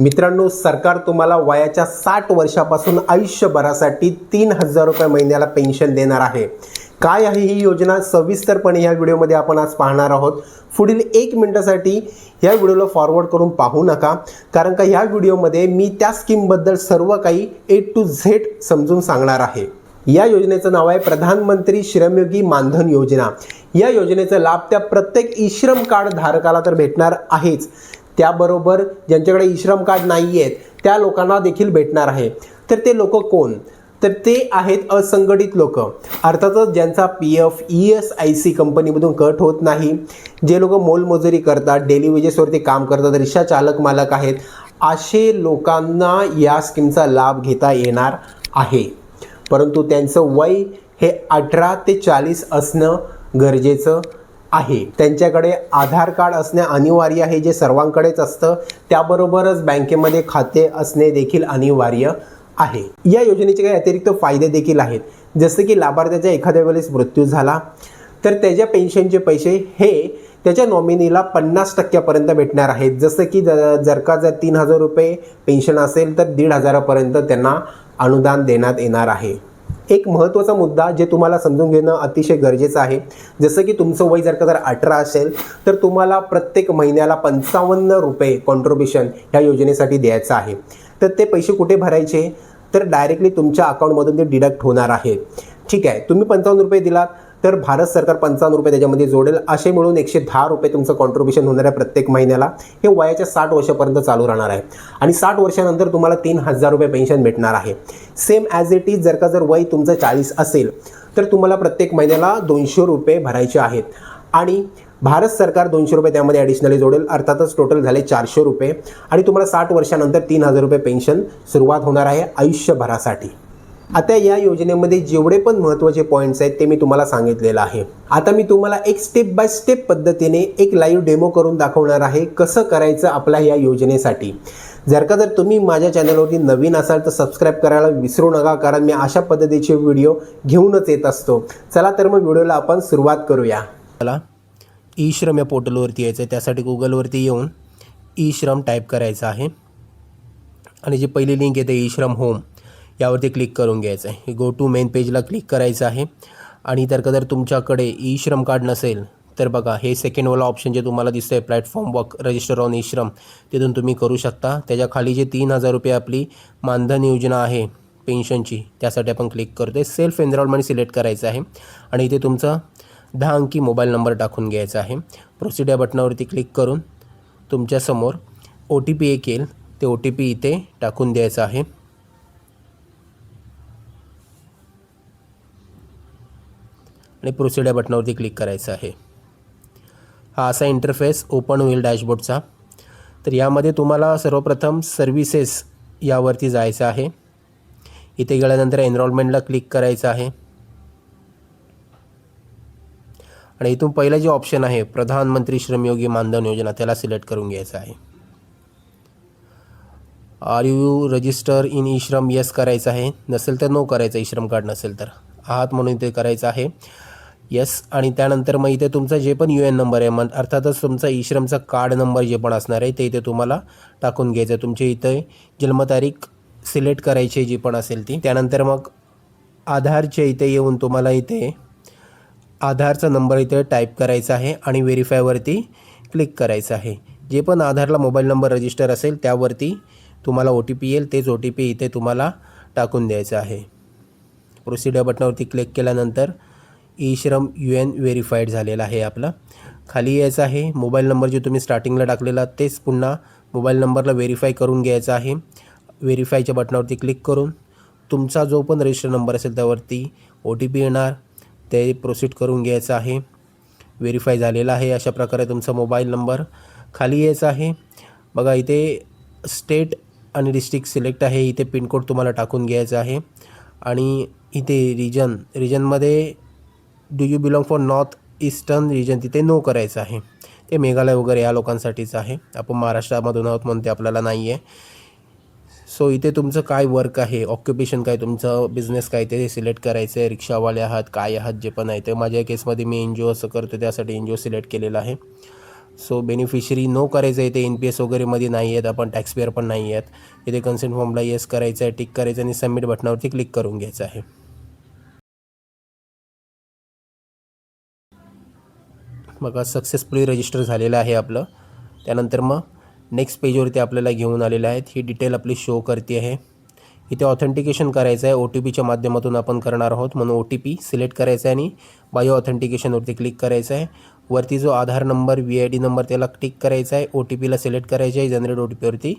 मित्रांनो सरकार तुम्हाला वयाच्या साठ वर्षापासून आयुष्यभरासाठी तीन हजार रुपये महिन्याला पेन्शन देणार आहे. काय आहे ही योजना? सविस्तरपणे या व्हिडिओमध्ये आपण आज पाहणार आहोत. पुढील एक मिनटासाठी या व्हिडिओला फॉरवर्ड करून पाहू नका. कारण का या व्हिडिओमध्ये मी त्या स्कीमबद्दल सर्व काही ए टू झेड समजून सांगणार आहे. या योजनेचं नाव आहे प्रधानमंत्री श्रमयोगी मानधन योजना. या योजनेचा लाभ त्या प्रत्येक ई श्रम कार्ड धारकाला तर भेटणार आहेच. त्याबरोबर ज्यांच्याकडे ई श्रम कार्ड नाही आहेत त्या लोकांना देखील भेटणार आहे. तर ते लोक कोण? तर ते आहेत असंघटित लोक. अर्थातच ज्यांचा P F E S I C कंपनीमधून कट होत नाही जे लोक मोलमजुरी करतात डेली वेजेसवरती काम करतात रिक्षा चालक मालक आहेत असे लोकांना या स्कीमचा लाभ घेता येणार आहे. परंतु त्यांचं वय हे अठरा ते चाळीस असणं गरजेचं आहे. त्यांच्याकडे आधार कार्ड असणे अनिवार्य आहे जे सर्वांकडेच असतं. त्याबरोबरच बँकेमध्ये खाते असणे देखील अनिवार्य आहे. या योजनेचे काही अतिरिक्त फायदे देखील आहेत. जसं की लाभार्थ्याचा एखाद्या वेळेस मृत्यू झाला तर त्याच्या पेन्शनचे पैसे हे त्याच्या नॉमिनीला पन्नास टक्क्यापर्यंत भेटणार आहेत. जसं की ज- जर का जर तीन हजार रुपये पेन्शन असेल तर दीड हजारापर्यंत त्यांना अनुदान देण्यात येणार आहे. एक महत्त्वाचा मुद्दा जे तुम्हाला समजून घेणं अतिशय गरजेचं आहे. जसं की तुमचं वय जर का जर अठरा असेल तर तुम्हाला प्रत्येक महिन्याला पंचावन्न रुपये कॉन्ट्रीब्युशन ह्या योजनेसाठी द्यायचं आहे. तर ते पैसे कुठे भरायचे? तर डायरेक्टली तुमच्या अकाउंटमधून ते डिडक्ट होणार आहे. ठीक आहे तुम्ही पंचावन्न रुपये दिलात तर भारत सरकार पंचावन्न रुपये त्याच्यामध्ये जोडेल. असे मिळून एकशे दहा रुपये तुमचं कॉन्ट्रीब्युशन होणार आहे प्रत्येक महिन्याला. हे वयाच्या साठ वर्षापर्यंत चालू राहणार आहे. आणि साठ वर्षानंतर तुम्हाला तीन हजार रुपये पेन्शन भेटणार आहे. सेम ॲज इट इज जर का जर वय तुमचं चाळीस असेल तर तुम्हाला प्रत्येक महिन्याला दोनशे रुपये भरायचे आहेत. आणि भारत सरकार दोनशे रुपये त्यामध्ये ॲडिशनली जोडेल. अर्थातच टोटल झाले चारशे रुपये. आणि तुम्हाला साठ वर्षानंतर तीन हजार रुपये पेन्शन सुरुवात होणार आहे आयुष्यभरासाठी. आता या योजनेमध्ये जेवढे पण महत्त्वाचे पॉईंट्स आहेत ते मी तुम्हाला सांगितलेलं आहे. आता मी तुम्हाला एक स्टेप बाय स्टेप पद्धतीने एक लाईव्ह डेमो करून दाखवणार आहे कसं करायचं आपल्या या योजनेसाठी. जर का जर तुम्ही माझ्या चॅनलवरती नवीन असाल तर सबस्क्राईब करायला विसरू नका कारण मी अशा पद्धतीचे व्हिडिओ घेऊनच येत असतो. चला तर मग व्हिडिओला आपण सुरुवात करूया. चला. ई श्रम या पोर्टलवरती यायचं आहे त्यासाठी गुगलवरती येऊन ई श्रम टाईप करायचं आहे. आणि जी पहिली लिंक येते ई श्रम होम यावरती क्लिक करून घ्यायचं आहे. गो टू मेन पेजला क्लिक करायचं आहे. आणि तर का जर तुमच्याकडे ई श्रम कार्ड नसेल तर बघा हे सेकंडवाला ऑप्शन जे तुम्हाला दिसतं आहे platform work register on E Shram तिथून तुम्ही करू शकता. त्याच्याखाली जे तीन हजार रुपये आपली मानधन योजना आहे पेन्शनची त्यासाठी आपण क्लिक करतो आहे सेल्फ एनरोलमेंट सिलेक्ट करायचं आहे. आणि इथे तुमचा दहा अंकी मोबाईल नंबर टाकून घ्यायचा आहे. प्रोसिड या बटनावरती क्लिक करून तुमच्यासमोर ओ टी पी एक येईल. ते ओ टी पी इथे टाकून द्यायचं आहे. आणि प्रोसिड या बटनावरती क्लिक करायचं आहे. हा असा इंटरफेस ओपन होईल डॅशबोर्डचा तर यामध्ये तुम्हाला सर्वप्रथम सर्व्हिसेस यावरती जायचं आहे. इथे गेल्यानंतर एनरोलमेंटला क्लिक करायचं आहे. आणि इथून पहिलं जे ऑप्शन आहे प्रधानमंत्री श्रमयोगी मानधन योजना त्याला सिलेक्ट करून घ्यायचं आहे. Are you register in E Shram yes करायचं आहे. नसेल तर नो करायचं ई श्रम कार्ड नसेल तर. आहात म्हणून इथे करायचं आहे. येस आणि त्यानंतर मग इथे तुमचा जे पण यू एन नंबर आहे मग अर्थातच तुमचा ईश्रमचा कार्ड नंबर जे पण असणार आहे ते इथे तुम्हाला टाकून घ्यायचं आहे. तुमच्या इथे जन्मतारीख सिलेक्ट करायची जी पण असेल ती. त्यानंतर मग आधारच्या इथे येऊन तुम्हाला इथे आधारचा नंबर इथे टाईप करायचा आहे आणि व्हेरीफायवरती क्लिक करायचं आहे. जे पण आधारला मोबाईल नंबर रजिस्टर असेल त्यावरती तुम्हाला ओ टी पी येईल. तेच ओ टी पी इथे तुम्हाला टाकून द्यायचं आहे. प्रोसिडर बटनावरती क्लिक केल्यानंतर e Shram U N verified झालेला आहे आपला. खाली यायचं आहे. मोबाईल नंबर जे तुम्ही स्टार्टिंगला टाकलेला तेच पुन्हा मोबाईल नंबरला व्हेरीफाय करून घ्यायचा आहे. व्हेरीफायच्या बटनावरती क्लिक करून तुमचा जो पण रजिस्टर नंबर असेल त्यावरती ओ टी पी येणार. ते प्रोसीड करून घ्यायचं आहे. व्हेरीफाय झालेला आहे अशा प्रकारे तुमचा मोबाईल नंबर. खाली यायचा आहे. बघा इथे स्टेट आणि डिस्ट्रिक्ट सिलेक्ट आहे. इथे पिनकोड तुम्हाला टाकून घ्यायचा आहे. आणि इथे रिजन रिजनमध्ये do you belong for north eastern region तिथे नो करायचं आहे. ते मेघालय वगैरे या लोकांसाठीच आहे. आपण महाराष्ट्रामधून आहोत म्हणते आपल्याला नाही आहे सो इथे तुमचं काय वर्क आहे? ऑक्युपेशन काय? तुमचं बिझनेस काय? ते सिलेक्ट करायचं आहे रिक्षावाले आहात काय आहात जे पण आहे ते. माझ्या केसमध्ये मी एन जी ओ असं करतो त्यासाठी एन जी ओ सिलेक्ट केलेलं आहे. सो बेनिफिशरी नो करायचं आहे ते एन पी एस वगैरेमध्ये नाही आहेत आपण टॅक्सपेअर पण नाही आहेत इथे कन्सेंट फॉर्मला येस करायचं आहे टिक करायचं आणि सबमिट बटनावरती क्लिक करून घ्यायचं आहे. बघा सक्सेसफुली रजिस्टर झालेलं आहे आपलं. त्यानंतर मग नेक्स्ट पेजवरती आपल्याला घेऊन आलेलं आहेत ही डिटेल आपली शो करते आहे. इथे ऑथेंटिकेशन करायचं आहे. ओ टी पीच्या माध्यमातून आपण करणार आहोत. म्हणून ओ टी पी सिलेक्ट करायचं आहे आणि बायो ऑथेंटिकेशनवरती क्लिक करायचं आहे. वरती जो Aadhaar number V I D number त्याला क्लिक करायचा आहे. ओ टी पीला सिलेक्ट करायचं आहे. जनरेट ओ टी पीवरती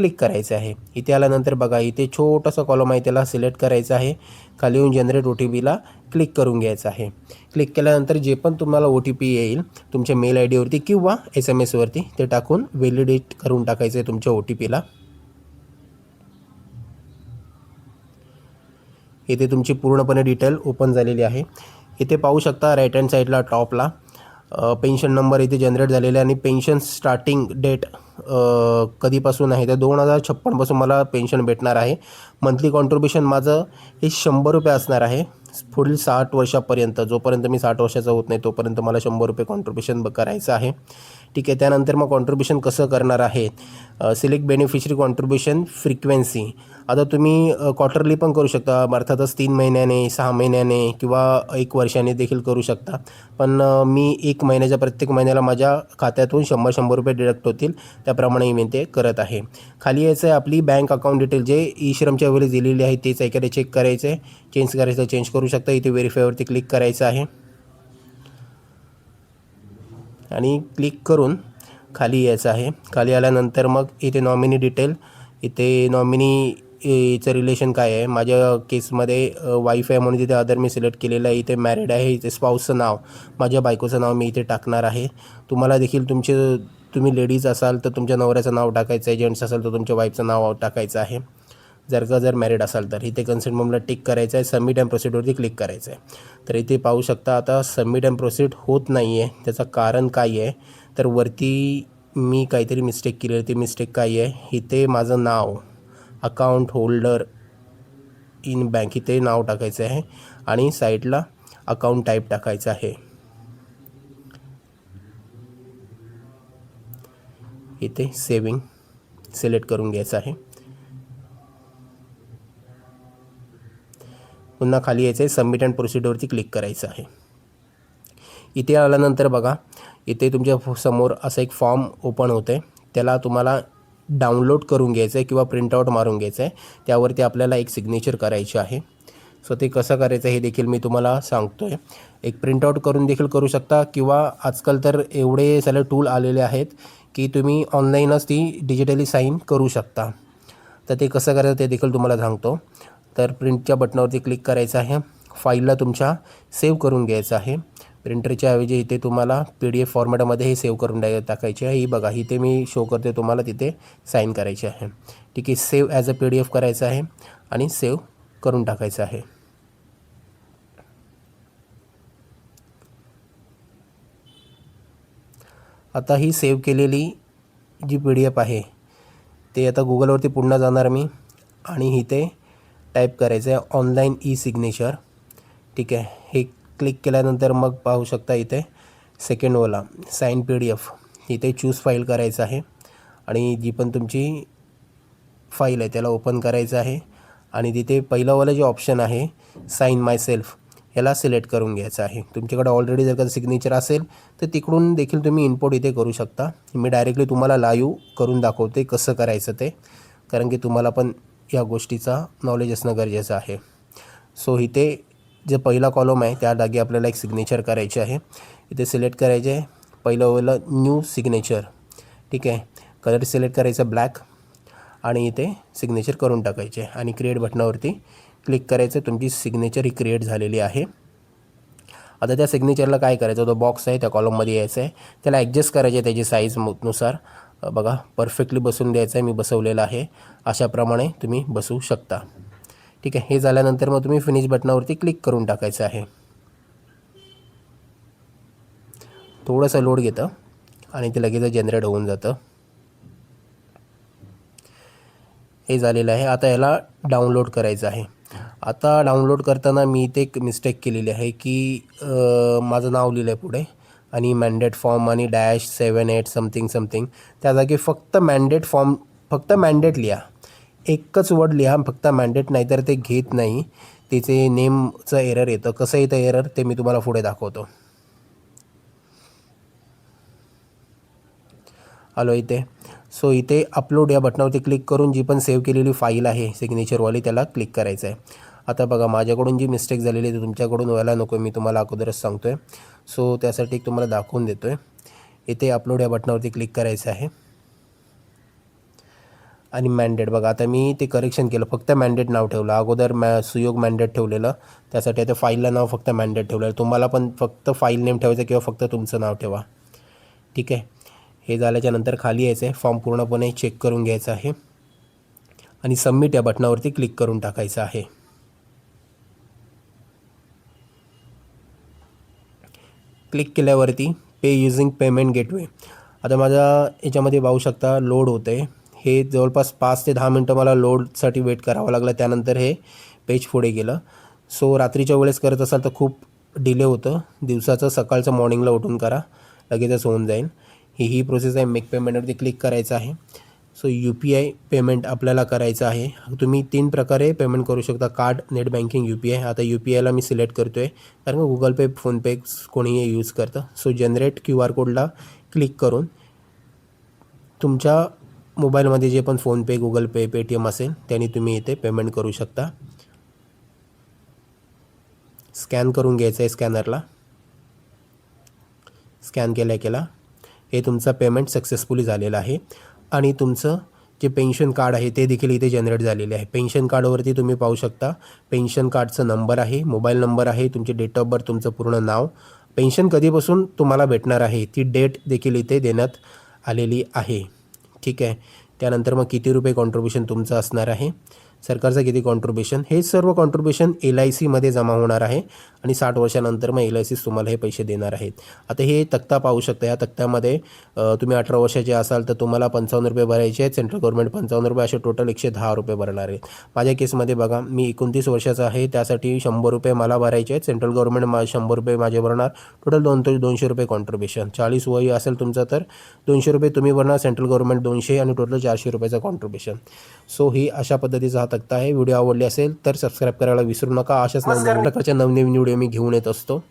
क्लिक करायचं आहे. इथे आल्यानंतर बघा इथे छोटंसं कॉलम आहे त्याला सिलेक्ट करायचं आहे. खाली येऊन जनरेट ओ टी पीला क्लिक करून घ्यायचं आहे. क्लिक केल्यानंतर जे पण तुम्हाला ओ टी पी येईल तुमच्या मेल आय डीवरती किंवा एस एम एसवरती ते टाकून व्हॅलिडेट करून टाकायचं आहे तुमच्या ओ टी पीला इथे तुमची पूर्णपणे डिटेल ओपन झालेली आहे. इथे पाहू शकता राईट हँड साईडला टॉपला पेन्शन नंबर इथे जनरेट झालेला आहे आणि पेन्शन स्टार्टिंग डेट कधीपासून आहे तर दोन हजार छप्पनपासून मला पेन्शन भेटणार आहे. मंथली कॉन्ट्रीब्युशन माझं हे शंभर रुपये असणार आहे. पुढील साठ वर्षापर्यंत जोपर्यंत मी साठ वर्षाचा होत नाही तोपर्यंत मला शंभर रुपये कॉन्ट्रीब्युशन करायचं आहे. ठीक आहे त्यानंतर मग कॉन्ट्रीब्युशन कसं करणार आहे? सिलेक्ट बेनिफिशरी कॉन्ट्रीब्युशन फ्रिक्वेन्सी आता तुम्ही क्वार्टरली पण करू शकता. अर्थातच तीन महिन्याने सहा महिन्याने किंवा एक वर्षाने देखील करू शकता. पण मी एक महिन्याच्या प्रत्येक महिन्याला माझ्या खात्यातून शंभर शंभर रुपये डिडक्ट होतील. त्याप्रमाणे मी ते करत आहे. खाली यायचं आहे आपली बँक अकाउंट डिटेल जे ई श्रमच्या वेळी दिलेली आहे तेच एखादे चेक करायचं आहे चेंज करायचं चेंज करू शकता. इथे व्हेरीफायवरती क्लिक करायचं आहे. आणि क्लिक करून खाली यायचं आहे. खाली आल्यानंतर मग इथे नॉमिनी डिटेल इथे नॉमिनी याचं रिलेशन काय आहे? माझ्या केसमध्ये वाईफ आहे म्हणून तिथे अदर मी सिलेक्ट केलेलं आहे. इथे मॅरिड आहे इथे स्पाऊसचं नाव. माझ्या बायकोचं नाव मी इथे टाकणार आहे. तुम्हाला देखील तुमचे तुम्ही लेडीज असाल तर तुमच्या नवऱ्याचं नाव टाकायचं आहे. जेंट्स असाल तर तुमच्या वाईफचं नाव टाकायचं आहे. जर का जर मॅरिड असाल तर. इथे कन्सेंट फॉर्मला टिक करायचं आहे. सबमिट अँड प्रोसिडवरती क्लिक करायचं आहे. तर इथे पाहू शकता आता सबमिट अँड प्रोसिड होत नाही आहे त्याचं कारण काय आहे? तर वरती मी काहीतरी मिस्टेक केली आहे. ती मिस्टेक काय आहे? इथे माझं नाव. अकाउंट होल्डर इन बँक इथे नाव टाकायचं आहे आणि साईडला अकाउंट टाईप टाकायचं आहे. इथे सेविंग सिलेक्ट करून घ्यायचं आहे. पुन्हा खाली यायचं आहे सबमिट अँड प्रोसिडरवरती क्लिक करायचं आहे. इथे आल्यानंतर बघा इथे तुमच्यासमोर असं एक फॉर्म ओपन होते त्याला तुम्हाला डाउनलोड करून घ्यायचं आहे किंवा प्रिंटआउट मारून घ्यायचं आहे त्यावरती आपल्याला एक सिग्नेचर करायची आहे. सो ते कसं करायचं हे देखील मी तुम्हाला सांगतो आहे एक प्रिंटआउट करून देखील करू शकता किंवा आजकाल तर एवढे सारे टूल आलेले आहेत की तुम्ही ऑनलाईनच ती डिजिटली साईन करू शकता. तर ते कसं करायचं ते देखील तुम्हाला सांगतो. तर प्रिंटच्या बटनावरती क्लिक करायचं आहे. फाईलला तुमच्या सेव्ह करून घ्यायचं आहे. प्रिंटरच्या ऐवजी इथे तुम्हाला पी डी एफ फॉर्मॅटमध्ये हे सेव्ह करून टाक टाकायचे आहे. ही बघा इथे मी शो करते तुम्हाला तिथे साईन करायचे आहे. ठीक आहे save as a P D F करायचं आहे आणि सेव्ह करून टाकायचं आहे. आता ही सेव्ह केलेली जी पी डी एफ आहे ते आता गुगलवरती पुन्हा जाणार मी आणि इथे टाईप करायचं आहे ऑनलाईन ई सिग्नेचर ठीक आहे क्लिक केल्यानंतर मग पाहू शकता इथे सेकंड ओला साईन पी डी एफ इथे चूज फाईल करायचं आहे. आणि जी पण तुमची फाईल आहे त्याला ओपन करायचं आहे. आणि तिथे पहिलंवालं जे ऑप्शन आहे साईन माय सेल्फ याला सिलेक्ट करून घ्यायचं आहे. तुमच्याकडे ऑलरेडी जर का सिग्नेचर असेल तर तिकडून देखील तुम्ही इनपुट इथे करू शकता. मी डायरेक्टली तुम्हाला लाईव्ह करून दाखवते कसं करायचं ते. कारण की तुम्हाला पण या गोष्टीचा नॉलेज असणं गरजेचं आहे. सो इथे जे पहिला कॉलम आहे त्या जागी आपल्याला एक सिग्नेचर करायचे आहे. इथे सिलेक्ट करायचे आहे. पहिलं वालं न्यू सिग्नेचर ठीक आहे? कलर सिलेक्ट करायचा ब्लॅक आणि इथे सिग्नेचर करून टाकायचे आणि क्रिएट बटनावरती क्लिक करायचं तुमची सिग्नेचर ही क्रिएट झालेली आहे. आता त्या सिग्नेचरला काय करायचं? तो बॉक्स आहे त्या कॉलममध्ये यायचं आहे. त्याला ॲडजस्ट करायचे आहे त्याची साईजनुसार बघा परफेक्टली बसून द्यायचं आहे. मी बसवलेलं आहे. अशाप्रमाणे तुम्ही बसवू शकता. ठीक आहे हे झाल्यानंतर मग तुम्ही फिनिश बटनावरती क्लिक करून टाकायचं आहे. थोडंसं लोड घेतं आणि ते लगेच जनरेट होऊन जातं. हे झालेलं आहे. आता याला डाउनलोड करायचं आहे. आता डाउनलोड करताना मी इथे एक मिस्टेक केलेली आहे की माझं नाव लिहिलं आहे पुढे आणि मॅन्डेट फॉर्म आणि dash seven eight something something त्या जागी फक्त मॅन्डेट फॉर्म फक्त मॅन्डेट लिहा. एकच वर्ड लिहा फक्त मॅन्डेट नाही तर ते घेत नाही. तिचे नेमचं एरर येतं. कसं येतं एरर ते मी तुम्हाला पुढे दाखवतो. आलो इथे. सो इथे अपलोड या बटनावरती क्लिक करून जी पण सेव्ह केलेली फाईल आहे सिग्नेचरवाली त्याला क्लिक करायचं आहे आता बघा माझ्याकडून जी मिस्टेक झालेली आहे ती तुमच्याकडून व्हायला नको मी तुम्हाला अगोदरच सांगतो आहे सो त्यासाठी एक तुम्हाला दाखवून देतो आहे इथे अपलोड या बटनावरती क्लिक करायचं आहे. आणि मॅन्डेट बघा आता मी ते करेक्शन केलं फक्त मॅन्डेट नाव ठेवलं. अगोदर मॅ सुयोग मॅन्डेट ठेवलेलं. त्यासाठी आता फाईलला नाव फक्त मॅन्डेट ठेवलेलं. तुम्हाला पण फक्त फाईल नेम ठेवायचं किंवा फक्त तुमचं नाव ठेवा. ठीक आहे? हे झाल्याच्यानंतर खाली यायचं आहे. फॉर्म पूर्णपणे चेक करून घ्यायचं आहे. आणि सबमिट या बटनावरती क्लिक करून टाकायचं आहे. क्लिक केल्यावरती पे युझिंग पेमेंट गेटवे आता माझा याच्यामध्ये पाहू शकता लोड होतं आहे हे जवळपास पाच ते दहा मिनटं मला लोडसाठी वेट करावं लागलं. त्यानंतर हे पेज पुढे गेलं. सो रात्रीच्या वेळेस करत असाल तर खूप डिले होतं. दिवसाचं सकाळचं मॉर्निंगला उठून करा. लगेचच होऊन जाईल. ही ही प्रोसेस आहे. मेक पेमेंटवरती क्लिक करायचं आहे. So U P I payment आपल्याला करायचं आहे. तुम्ही तीन प्रकारे पेमेंट करू शकता. Card net banking U P I आता यू पी आयला मी सिलेक्ट करतो आहे कारण का गुगल पे फोनपे कोणीही यूज करतं. सो जनरेट क्यू आर कोडला क्लिक करून तुमच्या मोबाईलमध्ये जे पण फोनपे गुगल पे पेटीएम असेल त्याने तुम्ही इथे पेमेंट करू शकता. स्कॅन करून घ्यायचं आहे स्कॅनरला स्कॅन केल्या केला. हे तुमचा पेमेंट सक्सेसफुली झालेलं आहे. आणि तुमचं जे पेन्शन कार्ड आहे ते देखील इथे जनरेट झालेले आहे. पेन्शन कार्डवरती तुम्ही पाहू शकता. पेन्शन कार्डचं नंबर आहे मोबाईल नंबर आहे तुमचे डेट ऑफ बर्थ तुमचं पूर्ण नाव. पेन्शन कधीपासून तुम्हाला भेटणार आहे ती डेट देखील इथे देण्यात आलेली आहे. ठीक आहे. त्यानंतर मग किती रुपये कॉन्ट्रीब्युशन तुमचं असणार आहे? सरकारचं किती कॉन्ट्रीब्युशन हे सर्व कॉन्ट्रीब्युशन एल आय सीमध्ये जमा होणार आहे आणि साठ वर्षानंतर मग एल आय सीस तुम्हाला हे पैसे देणार आहेत. आता हे तक्ता पाहू शकता या तक्त्यामध्ये तुम्ही अठरा वर्षाचे असाल तर तुम्हाला पंचावन्न रुपये भरायचे आहेत. सेंट्रल गव्हर्नमेंट पंचावन्न रुपये असे टोटल एकशे दहा रुपये भरणार आहेत. माझ्या केसमध्ये बघा मी एकोणतीस वर्षाचा आहे त्यासाठी शंभर रुपये मला भरायचे आहेत. सेंट्रल गव्हर्नमेंट मा शंभर रुपये माझे भरणार. टोटल दोन तो दोनशे रुपये कॉन्ट्रीब्युशन चाळीस वय असेल तुमचं तर दोनशे रुपये तुम्ही भरणार. सेंट्रल गव्हर्नमेंट दोनशे आणि टोटल चारशे रुपयाचं कॉन्ट्रीब्युशन सो ही अशा पद्धतीचा तक्ता आहे व्हिडिओ आवडली असेल तर सबस्क्राईब करायला विसरू नका. अशाच नवीन प्रकारच्या नवनवीन व्हिडिओ मी घेऊन येत असतो.